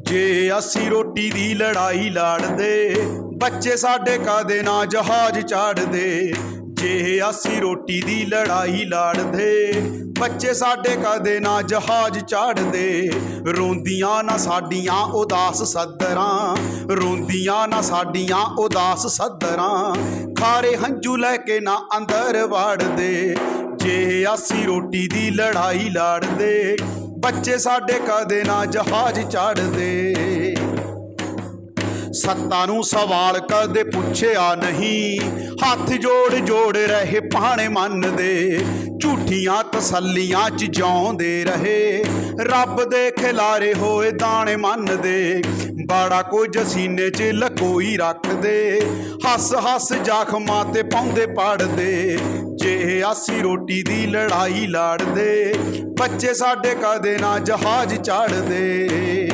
ਜੇ ਅਸੀਂ ਰੋਟੀ ਦੀ ਲੜਾਈ ਲੜਦੇ, ਬੱਚੇ ਸਾਡੇ ਕਦੇ ਨਾ ਜਹਾਜ਼ ਚਾੜਦੇ? ਜੇ ਅਸੀਂ ਰੋਟੀ ਦੀ ਲੜਾਈ ਲੜਦੇ, ਬੱਚੇ ਸਾਡੇ ਕਦੇ ਨਾ ਜਹਾਜ਼ ਚਾੜਦੇ? ਰੋਂਦੀਆਂ ਨਾ ਸਾਡੀਆਂ ਉਦਾਸ ਸੱਦਰਾਂ, ਰੋਂਦੀਆਂ ਨਾ ਸਾਡੀਆਂ ਉਦਾਸ ਸੱਦਰਾਂ, ਖਾਰੇ ਹੰਝੂ ਲੈ ਕੇ ਨਾ ਅੰਦਰ ਵੜਦੇ। ਜੇ ਅਸੀਂ ਰੋਟੀ ਦੀ ਲੜਾਈ ਲੜਦੇ ਬੱਚੇ ਸਾਡੇ ਕਦੇ ਨਾ ਜਹਾਜ਼ ਚੜਦੇ ਸੱਤਾ ਨੂੰ ਸਵਾਲ ਕਦੇ ਪੁੱਛਿਆ ਨਹੀਂ। ਹੱਥ ਜੋੜ ਜੋੜ ਰਹੇ ਪਾਣੇ ਮੰਨਦੇ, ਝੂਠੀਆਂ ਤਸੱਲੀਆਂ ਚ ਜਿਉਂਦੇ ਰਹੇ। ਰੱਬ ਦੇ ਖਿਲਾਰੇ ਹੋਏ ਦਾਣੇ ਮੰਨਦੇ, ਬਾੜਾ ਕੁਝ ਸੀਨੇ ਚ ਲਕੋਈ ਰੱਖਦੇ। ਹੱਸ ਹੱਸ ਜ਼ਖਮਾਂ ਤੇ ਪਾਉਂਦੇ ਪੜਦੇ, ਜੇ ਅਸੀਂ ਰੋਟੀ ਦੀ ਲੜਾਈ ਲੜਦੇ, ਬੱਚੇ ਸਾਡੇ ਕਦੇ ਨਾ ਜਹਾਜ਼ ਚੜਦੇ।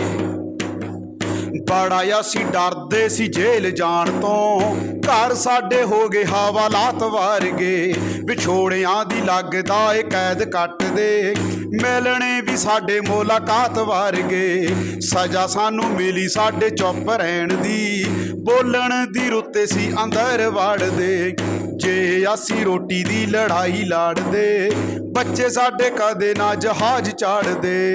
ਬੜਾ ਅਸੀਂ ਡਰਦੇ ਸੀ ਜੇਲ ਜਾਣ ਤੋਂ। ਘਰ ਸਾਡੇ ਹੋ ਗਏ ਹਵਾਲਾਤ ਵਰਗੇ। ਵਿਛੋੜਿਆਂ ਦੀ ਲੱਗਦਾ ਏ ਕੈਦ ਕੱਟਦੇ। ਮਿਲਣੇ ਵੀ ਸਾਡੇ ਮੁਲਾਕਾਤ ਵਰਗੇ। ਸਜ਼ਾ ਸਾਨੂੰ ਮਿਲੀ ਸਾਡੇ ਚੁੱਪ ਰਹਿਣ ਦੀ। ਬੋਲਣ ਦੀ ਰੁੱਤੇ ਸੀ ਅੰਦਰ ਵੜਦੇ। ਜੇ ਅਸੀਂ ਰੋਟੀ ਦੀ ਲੜਾਈ ਲੜਦੇ, ਬੱਚੇ ਸਾਡੇ ਕਦੇ ਨਾ ਜਹਾਜ਼ ਚੜਦੇ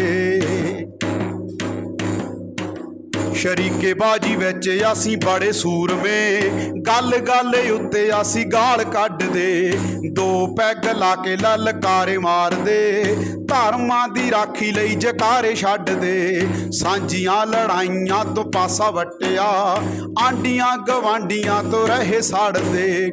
ਸ਼ਰੀਕੇ ਬਾਜੀ ਵਿੱਚ ਅਸੀਂ ਬੜੇ ਸੂਰਮੇ। ਗੱਲ ਗੱਲ ਉੱਤੇ ਅਸੀਂ ਗਾਲ ਕੱਢਦੇ। ਦੋ ਪੈਗ ਲਾ ਕੇ ਲਲਕਾਰੇ ਮਾਰਦੇ। ਧਰਮਾਂ ਦੀ ਰਾਖੀ ਲਈ ਜਕਾਰੇ ਛੱਡਦੇ। ਸਾਂਝੀਆਂ ਲੜਾਈਆਂ ਤੋਂ ਪਾਸਾ ਵਟਿਆ। ਆਂਡੀਆਂ ਗਵਾਂਡੀਆਂ ਤੋਂ ਰਹੇ ਸੜਦੇ।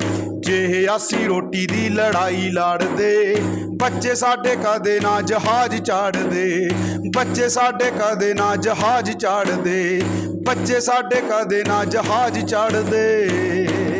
ਜੇ ਅਸੀਂ ਰੋਟੀ ਦੀ ਲੜਾਈ ਲੜਦੇ, ਬੱਚੇ ਸਾਡੇ ਕਦੇ ਨਾ ਜਹਾਜ਼ ਚਾੜਦੇ, ਬੱਚੇ ਸਾਡੇ ਕਦੇ ਨਾ ਜਹਾਜ਼ ਚਾੜਦੇ, ਬੱਚੇ ਸਾਡੇ ਕਦੇ ਨਾ ਜਹਾਜ਼ ਚਾੜਦੇ।